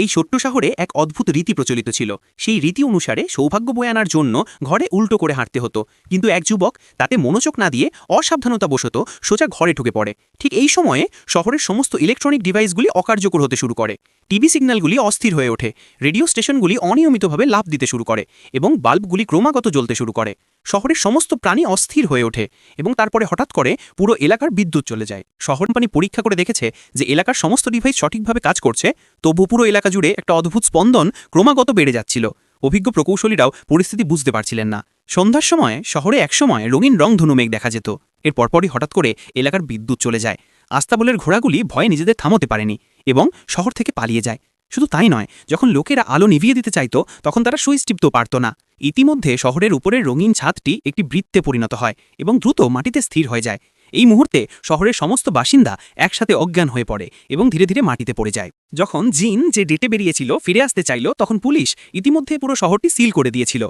এই ছোট্ট শহরে এক অদ্ভুত রীতি প্রচলিত ছিল। সেই রীতি অনুসারে সৌভাগ্য বয়ে আনার জন্য ঘরে উল্টো করে হাঁটতে হতো। কিন্তু এক যুবক তাতে মনোযোগ না দিয়ে অসাবধানতাবশত সোজা ঘরে ঢুকে পড়ে। ঠিক এই সময়ে শহরের সমস্ত ইলেকট্রনিক ডিভাইসগুলি অকার্যকর হতে শুরু করে। টিভি সিগন্যালগুলি অস্থির হয়ে ওঠে। রেডিও স্টেশনগুলি অনিয়মিতভাবে লাভ দিতে শুরু করে এবং বাল্বগুলি ক্রমাগত জ্বলতে শুরু করে। শহরের সমস্ত প্রাণী অস্থির হয়ে ওঠে এবং তারপরে হঠাৎ করে পুরো এলাকার বিদ্যুৎ চলে যায়। শহর পানি পরীক্ষা করে দেখেছে যে এলাকার সমস্ত ডিভাইস সঠিকভাবে কাজ করছে তবু পুরো এলাকা জুড়ে একটা অদ্ভুত স্পন্দন ক্রমাগত বেড়ে যাচ্ছিল। অভিজ্ঞ প্রকৌশলীরাও পরিস্থিতি বুঝতে পারছিলেন না। সন্ধ্যার সময় শহরে একসময় রঙিন রংধনু মেঘ দেখা যেত। এর পরপরই হঠাৎ করে এলাকার বিদ্যুৎ চলে যায়। আস্তাবলের ঘোড়াগুলি ভয়ে নিজেদের থামাতে পারেনি এবং শহর থেকে পালিয়ে যায়। শুধু তাই নয়, যখন লোকেরা আলো নিভিয়ে দিতে চাইত, তখন তারা সুইচ টিপতেও পারত না। ইতিমধ্যে শহরের উপরের রঙিন ছাদটি একটি বৃত্তে পরিণত হয় এবং দ্রুত মাটিতে স্থির হয়ে যায়। এই মুহূর্তে শহরের সমস্ত বাসিন্দা একসাথে অজ্ঞান হয়ে পড়ে এবং ধীরে ধীরে মাটিতে পড়ে যায়। যখন জিন যে ডেটে বেরিয়েছিল, ফিরে আসতে চাইল, তখন পুলিশ ইতিমধ্যে পুরো শহরটি সিল করে দিয়েছিল।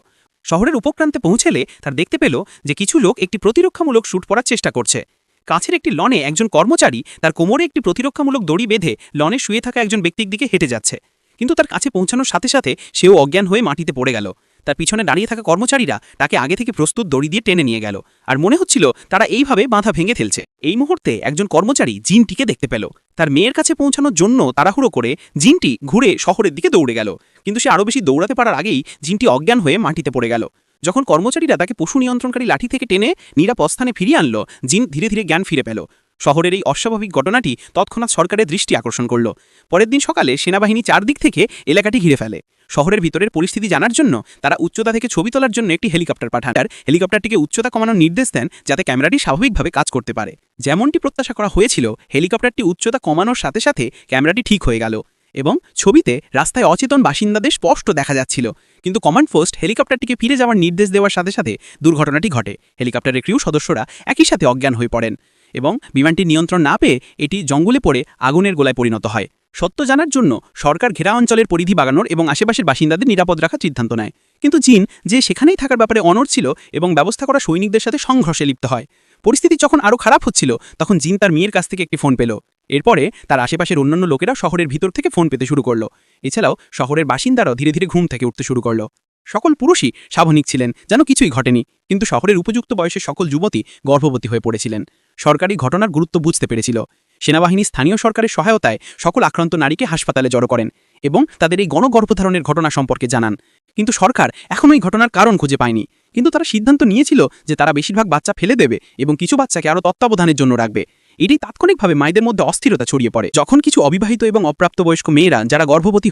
শহরের উপক্রান্তে পৌঁছেলে তার দেখতে পেল যে কিছু লোক একটি প্রতিরক্ষামূলক শ্যুট পরার চেষ্টা করছে। কাছের একটি লনে একজন কর্মচারী তার কোমরে একটি প্রতিরক্ষামূলক দড়ি বেঁধে লনে শুয়ে থাকা একজন ব্যক্তির দিকে হেঁটে যাচ্ছে। কিন্তু তার কাছে পৌঁছানোর সাথে সাথে সেও অজ্ঞান হয়ে মাটিতে পড়ে গেল। তার পিছনে দাঁড়িয়ে থাকা কর্মচারীরা তাকে আগে থেকে প্রস্তুত দড়ি দিয়ে টেনে নিয়ে গেল। আর মনে হচ্ছিল তারা এইভাবে বাঁধা ভেঙে ফেলছে। এই মুহূর্তে একজন কর্মচারী জিনটিকে দেখতে পেল। তার মেয়ের কাছে পৌঁছানোর জন্য তাড়াহুড়ো করে জিনটি ঘুরে শহরের দিকে দৌড়ে গেল। কিন্তু সে আরও বেশি দৌড়াতে পারার আগেই জিনটি অজ্ঞান হয়ে মাটিতে পড়ে গেল। যখন কর্মচারীরা তাকে পশু নিয়ন্ত্রণকারী লাঠি থেকে টেনে নিরাপদ স্থানে ফিরিয়ে আনলো, জিন ধীরে ধীরে জ্ঞান ফিরে পেল। শহরের এই অস্বাভাবিক ঘটনাটি তৎক্ষণাৎ সরকারের দৃষ্টি আকর্ষণ করল। পরের দিন সকালে সেনাবাহিনী চারদিক থেকে এলাকাটি ঘিরে ফেলে। শহরের ভিতরের পরিস্থিতি জানার জন্য তারা উচ্চতা থেকে ছবি তোলার জন্য একটি হেলিকপ্টার পাঠান। আর হেলিকপ্টারটিকে উচ্চতা কমানোর নির্দেশ দেন যাতে ক্যামেরাটি স্বাভাবিকভাবে কাজ করতে পারে। যেমনটি প্রত্যাশা করা হয়েছিল, হেলিকপ্টারটি উচ্চতা কমানোর সাথে সাথে ক্যামেরাটি ঠিক হয়ে গেল এবং ছবিতে রাস্তায় অচেতন বাসিন্দাদের স্পষ্ট দেখা যাচ্ছিল। কিন্তু কমান্ড পোস্ট হেলিকপ্টারটিকে ফিরে যাওয়ার নির্দেশ দেওয়ার সাথে সাথে দুর্ঘটনাটি ঘটে। হেলিকপ্টারের ক্রিউ সদস্যরা একই সাথে অজ্ঞান হয়ে পড়েন এবং বিমানটি নিয়ন্ত্রণ না পেয়ে এটি জঙ্গলে পড়ে আগুনের গোলায় পরিণত হয়। সত্য জানার জন্য সরকার ঘেরা অঞ্চলের পরিধি বাগানোর এবং আশেপাশের বাসিন্দাদের নিরাপদ রাখার সিদ্ধান্ত নেয়। কিন্তু চীন যে সেখানেই থাকার ব্যাপারে অনড় ছিল এবং ব্যবস্থা করা সৈনিকদের সাথে সংঘর্ষে লিপ্ত হয়। পরিস্থিতি যখন আরও খারাপ হচ্ছিল, তখন জিন তার মেয়ের কাছ থেকে একটি ফোন পেল। এরপরে তার আশেপাশের অন্যান্য লোকেরা শহরের ভিতর থেকে ফোন পেতে শুরু করল। এছাড়াও শহরের বাসিন্দারাও ধীরে ধীরে ঘুম থেকে উঠতে শুরু করল। সকল পুরুষই স্বাভাবিক ছিলেন, যেন কিছুই ঘটেনি, কিন্তু শহরের উপযুক্ত বয়সের সকল যুবতী গর্ভবতী হয়ে পড়েছিলেন। সরকারি ঘটনার গুরুত্ব বুঝতে পেরেছিল। সেনাবাহিনী স্থানীয় সরকারের সহায়তায় সকল আক্রান্ত নারীকে হাসপাতালে জড়ো করেন এবং তাদের এই গণগর্ভধারণের ঘটনা সম্পর্কে জানান। কিন্তু সরকার এখনও এই ঘটনার কারণ খুঁজে পায়নি। কিন্তু তারা সিদ্ধান্ত নিয়েছিল যে তারা বেশিরভাগ বাচ্চা ফেলে দেবে এবং কিছু বাচ্চাকে আরও তত্ত্বাবধানের জন্য রাখবে। এটি তাৎক্ষণিকভাবে মায়েদের মধ্যে অস্থিরতা ছড়িয়ে পড়ে। যখন কিছু অবিবাহিত এবং অপ্রাপ্তবয়স্ক মেয়েরা, যারা গর্ভবতী